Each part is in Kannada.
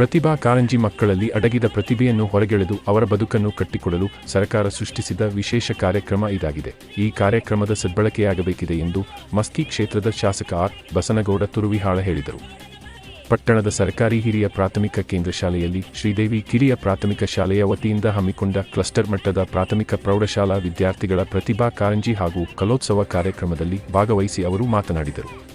ಪ್ರತಿಭಾ ಕಾರಂಜಿ ಮಕ್ಕಳಲ್ಲಿ ಅಡಗಿದ ಪ್ರತಿಭೆಯನ್ನು ಹೊರಗೆಳೆದು ಅವರ ಬದುಕನ್ನು ಕಟ್ಟಿಕೊಡಲು ಸರ್ಕಾರ ಸೃಷ್ಟಿಸಿದ ವಿಶೇಷ ಕಾರ್ಯಕ್ರಮ ಇದಾಗಿದೆ. ಈ ಕಾರ್ಯಕ್ರಮದ ಸದ್ಬಳಕೆಯಾಗಬೇಕಿದೆ ಎಂದು ಮಸ್ಕಿ ಕ್ಷೇತ್ರದ ಶಾಸಕ ಆರ್. ಬಸನಗೌಡ ತುರುವಿಹಾಳ ಹೇಳಿದರು. ಪಟ್ಟಣದ ಸರ್ಕಾರಿ ಹಿರಿಯ ಪ್ರಾಥಮಿಕ ಕೇಂದ್ರ ಶಾಲೆಯಲ್ಲಿ ಶ್ರೀದೇವಿ ಕಿರಿಯ ಪ್ರಾಥಮಿಕ ಶಾಲೆಯ ವತಿಯಿಂದ ಹಮ್ಮಿಕೊಂಡ ಕ್ಲಸ್ಟರ್ ಮಟ್ಟದ ಪ್ರಾಥಮಿಕ ಪ್ರೌಢಶಾಲಾ ವಿದ್ಯಾರ್ಥಿಗಳ ಪ್ರತಿಭಾ ಕಾರಂಜಿ ಹಾಗೂ ಕಲೋತ್ಸವ ಕಾರ್ಯಕ್ರಮದಲ್ಲಿ ಭಾಗವಹಿಸಿ ಅವರು ಮಾತನಾಡಿದರು.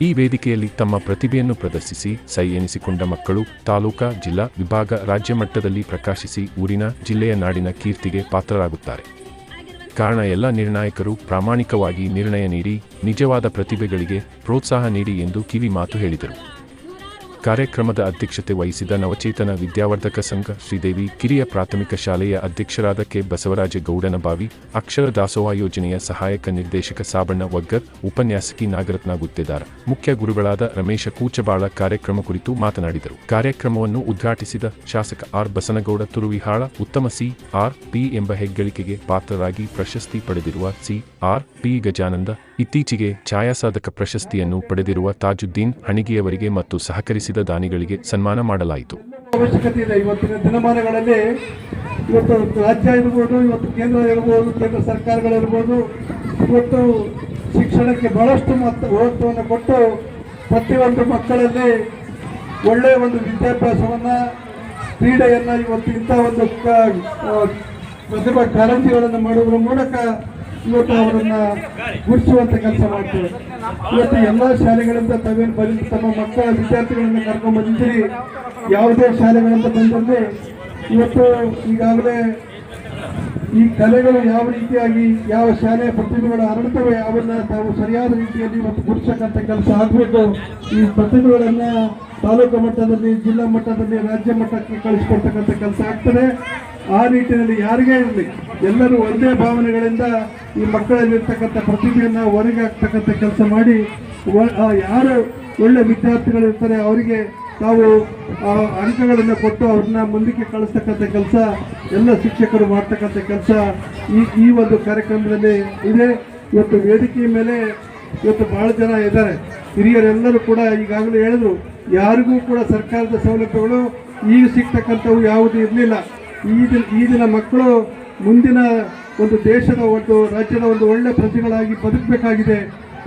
ಈ ವೇದಿಕೆಯಲ್ಲಿ ತಮ್ಮ ಪ್ರತಿಭೆಯನ್ನು ಪ್ರದರ್ಶಿಸಿ, ಸೈ ಎನಿಸಿಕೊಂಡ ಮಕ್ಕಳು, ತಾಲೂಕಾ, ಜಿಲ್ಲಾ, ವಿಭಾಗ, ರಾಜ್ಯ ಮಟ್ಟದಲ್ಲಿ ಪ್ರಕಾಶಿಸಿ ಊರಿನ, ಜಿಲ್ಲೆಯ ನಾಡಿನ ಕೀರ್ತಿಗೆ ಪಾತ್ರರಾಗುತ್ತಾರೆ. ಕಾರಣ ಎಲ್ಲ ನಿರ್ಣಾಯಕರು ಪ್ರಾಮಾಣಿಕವಾಗಿ ನಿರ್ಣಯ ನೀಡಿ, ನಿಜವಾದ ಪ್ರತಿಭೆಗಳಿಗೆ ಪ್ರೋತ್ಸಾಹ ನೀಡಿ ಎಂದು ಕಿವಿ ಮಾತು ಹೇಳಿದರು. ಕಾರ್ಯಕ್ರಮದ ಅಧ್ಯಕ್ಷತೆ ವಹಿಸಿದ ನವಚೇತನ ವಿದ್ಯಾವರ್ಧಕ ಸಂಘ, ಶ್ರೀದೇವಿ ಕಿರಿಯ ಪ್ರಾಥಮಿಕ ಶಾಲೆಯ ಅಧ್ಯಕ್ಷರಾದ ಕೆ. ಬಸವರಾಜ ಗೌಡನಬಾವಿ ಅಕ್ಷರ ದಾಸೋಹ ಯೋಜನೆಯ ಸಹಾಯಕ ನಿರ್ದೇಶಕ ಸಾಬಣ್ಣ ವಗ್ಗರ್ ಉಪನ್ಯಾಸಕಿ ನಾಗರತ್ನ ಗುತ್ತೇದಾರ, ಮುಖ್ಯ ಗುರುಗಳಾದ ರಮೇಶ ಕೂಚಬಾಳ ಕಾರ್ಯಕ್ರಮ ಕುರಿತು ಮಾತನಾಡಿದರು. ಕಾರ್ಯಕ್ರಮವನ್ನು ಉದ್ಘಾಟಿಸಿದ ಶಾಸಕ ಆರ್. ಬಸನಗೌಡ ತುರುವಿಹಾಳ, ಉತ್ತಮ ಸಿ. ಆರ್. ಪಿ. ಎಂಬ ಹೆಗ್ಗಳಿಕೆಗೆ ಪಾತ್ರರಾಗಿ ಪ್ರಶಸ್ತಿ ಪಡೆದಿರುವ ಸಿ. ಆರ್. ಪಿ. ಗಜಾನಂದ ಇತ್ತೀಚೆಗೆ ಛಾಯಾಸಾಧಕ ಪ್ರಶಸ್ತಿಯನ್ನು ಪಡೆದಿರುವ ತಾಜುದ್ದೀನ್ ಹಣಿಗೆಯವರಿಗೆ ಮತ್ತು ಸಹಕರಿಸಿದ ದಾನಿಗಳಿಗೆ ಸನ್ಮಾನ ಮಾಡಲಾಯಿತು. ಅವಶ್ಯಕತೆ ಇದೆ. ಇವತ್ತಿನ ದಿನಮಾನಗಳಲ್ಲಿ ಇವತ್ತು ರಾಜ್ಯ ಇರ್ಬೋದು, ಇವತ್ತು ಕೇಂದ್ರ ಇರ್ಬೋದು, ಕೇಂದ್ರ ಸರ್ಕಾರಗಳಿರ್ಬೋದು ಇವತ್ತು ಶಿಕ್ಷಣಕ್ಕೆ ಬಹಳಷ್ಟು ಮಹತ್ವವನ್ನು ಕೊಟ್ಟು ಪ್ರತಿಯೊಂದು ಮಕ್ಕಳಲ್ಲಿ ಒಳ್ಳೆಯ ಒಂದು ವಿದ್ಯಾಭ್ಯಾಸವನ್ನು, ಕ್ರೀಡೆಯನ್ನು ಇವತ್ತು ಇಂಥ ಒಂದು ಪ್ರತಿಭಾ ಕಾರಂಜಿಗಳನ್ನು ಮಾಡುವುದರ ಮೂಲಕ ಇವತ್ತು ಅವರನ್ನ ಗುರುತಿಸುವಂತ ಕೆಲಸ ಮಾಡ್ತೇವೆ. ಇವತ್ತು ಎಲ್ಲ ಶಾಲೆಗಳಿಂದ ತಾವೇನು ಬಂದು ತಮ್ಮ ಮಕ್ಕಳ ವಿದ್ಯಾರ್ಥಿಗಳನ್ನ ಕರ್ಕೊಂಡು ಬಂದಿದ್ದೀರಿ. ಯಾವುದೇ ಶಾಲೆಗಳಿಂದ ಬಂದಲ್ಲಿ ಇವತ್ತು ಈಗಾಗಲೇ ಈ ಕಲೆಗಳು ಯಾವ ರೀತಿಯಾಗಿ ಯಾವ ಶಾಲೆ ಪ್ರತಿಭೆಗಳು ಹರಡ್ತವೆ ಅವನ್ನ ತಾವು ಸರಿಯಾದ ರೀತಿಯಲ್ಲಿ ಇವತ್ತು ಗುರುತಿಸಕ್ಕಂಥ ಕೆಲಸ ಆಗಬೇಕು. ಈ ಪ್ರತಿಭೆಗಳನ್ನ ತಾಲೂಕು ಮಟ್ಟದಲ್ಲಿ, ಜಿಲ್ಲಾ ಮಟ್ಟದಲ್ಲಿ, ರಾಜ್ಯ ಮಟ್ಟಕ್ಕೆ ಕಳಿಸ್ಕೊಡ್ತಕ್ಕಂಥ ಕೆಲಸ ಆಗ್ತದೆ. ಆ ನಿಟ್ಟಿನಲ್ಲಿ ಯಾರಿಗೇ ಇರಲಿ, ಎಲ್ಲರೂ ಒಂದೇ ಭಾವನೆಗಳಿಂದ ಈ ಮಕ್ಕಳಲ್ಲಿರ್ತಕ್ಕಂಥ ಪ್ರತಿಭೆಯನ್ನು ಹೊರಗೆ ಹಾಕ್ತಕ್ಕಂಥ ಕೆಲಸ ಮಾಡಿ ಯಾರು ಒಳ್ಳೆ ವಿದ್ಯಾರ್ಥಿಗಳಿರ್ತಾರೆ ಅವರಿಗೆ ತಾವು ಅಂಕಗಳನ್ನು ಕೊಟ್ಟು ಅವ್ರನ್ನ ಮುಂದಕ್ಕೆ ಕಳಿಸ್ತಕ್ಕಂಥ ಕೆಲಸ, ಎಲ್ಲ ಶಿಕ್ಷಕರು ಮಾಡ್ತಕ್ಕಂಥ ಕೆಲಸ ಈ ಈ ಒಂದು ಕಾರ್ಯಕ್ರಮದಲ್ಲಿ ಇದೆ. ಇವತ್ತು ವೇದಿಕೆಯ ಮೇಲೆ ಇವತ್ತು ಭಾಳ ಜನ ಇದ್ದಾರೆ. ಹಿರಿಯರೆಲ್ಲರೂ ಕೂಡ ಈಗಾಗಲೇ ಹೇಳಿದ್ರು, ಯಾರಿಗೂ ಕೂಡ ಸರ್ಕಾರದ ಸೌಲಭ್ಯಗಳು ಈಗ ಸಿಗ್ತಕ್ಕಂಥವು ಯಾವುದೂ ಇರಲಿಲ್ಲ. ಈ ದಿನ ಈ ದಿನ ಮಕ್ಕಳು ಮುಂದಿನ ಒಂದು ದೇಶದ ಒಂದು ರಾಜ್ಯದ ಒಂದು ಒಳ್ಳೆ ಪ್ರಜೆಗಳಾಗಿ ಬದುಕಬೇಕಾಗಿದೆ.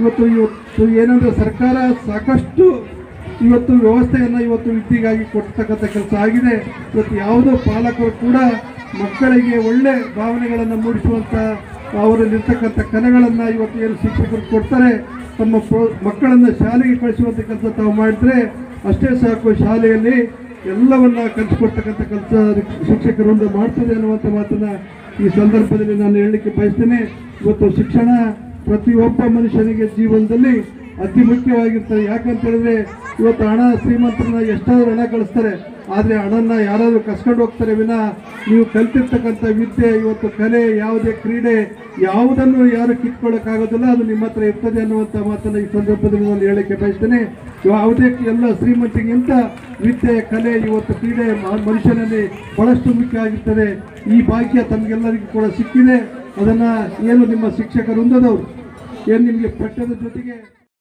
ಇವತ್ತು ಇವತ್ತು ಏನಂದರೆ ಸರ್ಕಾರ ಸಾಕಷ್ಟು ಇವತ್ತು ವ್ಯವಸ್ಥೆಯನ್ನು ಇವತ್ತು ವಿದ್ಯೆಗಾಗಿ ಕೊಡ್ತಕ್ಕಂಥ ಕೆಲಸ ಆಗಿದೆ. ಇವತ್ತು ಯಾವುದೋ ಪಾಲಕರು ಕೂಡ ಮಕ್ಕಳಿಗೆ ಒಳ್ಳೆ ಭಾವನೆಗಳನ್ನು ಮೂಡಿಸುವಂಥ ಅವರಲ್ಲಿರ್ತಕ್ಕಂಥ ಕಲೆಗಳನ್ನು ಇವತ್ತು ಏನು ಶಿಕ್ಷಕರು ಕೊಡ್ತಾರೆ, ತಮ್ಮ ಮಕ್ಕಳನ್ನು ಶಾಲೆಗೆ ಕಳಿಸುವಂಥ ಕೆಲಸ ತಾವು ಮಾಡಿದರೆ ಅಷ್ಟೇ ಸಾಕು ಶಾಲೆಯಲ್ಲಿ. ಎಲ್ಲವನ್ನ ಕಲಿಸ್ಕೊಡ್ತಕ್ಕಂಥ ಕೆಲಸ ಶಿಕ್ಷಕರೊಂದು ಮಾಡ್ತದೆ ಅನ್ನುವಂಥ ಮಾತನ್ನ ಈ ಸಂದರ್ಭದಲ್ಲಿ ನಾನು ಹೇಳಲಿಕ್ಕೆ ಬಯಸ್ತೇನೆ. ಇವತ್ತು ಶಿಕ್ಷಣ ಪ್ರತಿಯೊಬ್ಬ ಮನುಷ್ಯನಿಗೆ ಜೀವನದಲ್ಲಿ ಅತಿ ಮುಖ್ಯವಾಗಿರ್ತದೆ. ಯಾಕಂತ ಹೇಳಿದ್ರೆ, ಇವತ್ತು ಹಣ ಶ್ರೀಮಂತರನ್ನ ಎಷ್ಟಾದ್ರೂ ಹಣ ಕಳಿಸ್ತಾರೆ. ಆದರೆ ಹಣನ ಯಾರಾದರೂ ಕಸ್ಕೊಂಡು ಹೋಗ್ತಾರೆ ವಿನ ನೀವು ಕಲ್ತಿರ್ತಕ್ಕಂಥ ವಿದ್ಯೆ, ಇವತ್ತು ಕಲೆ, ಯಾವುದೇ ಕ್ರೀಡೆ, ಯಾವುದನ್ನು ಯಾರು ಕಿತ್ಕೊಳ್ಳೋಕ್ಕಾಗೋದಿಲ್ಲ, ಅದು ನಿಮ್ಮ ಹತ್ರ ಇರ್ತದೆ ಅನ್ನುವಂಥ ಮಾತನ್ನು ಈ ಸಂದರ್ಭದಲ್ಲಿ ನಾನು ಹೇಳಕ್ಕೆ ಬಯಸ್ತೇನೆ. ಯಾವುದೇ ಎಲ್ಲ ಶ್ರೀಮಂತಿಗಿಂತ ವಿದ್ಯೆ, ಕಲೆ, ಇವತ್ತು ಕ್ರೀಡೆ ಮನುಷ್ಯನಲ್ಲಿ ಬಹಳಷ್ಟು ಮುಖ್ಯ ಆಗಿರ್ತದೆ. ಈ ಭಾಗ್ಯ ತಮಗೆಲ್ಲರಿಗೂ ಕೂಡ ಸಿಕ್ಕಿದೆ. ಅದನ್ನು ಏನು ನಿಮ್ಮ ಶಿಕ್ಷಕ ವೃಂದದವರು ಏನು ನಿಮಗೆ ಪಠ್ಯದ ಜೊತೆಗೆ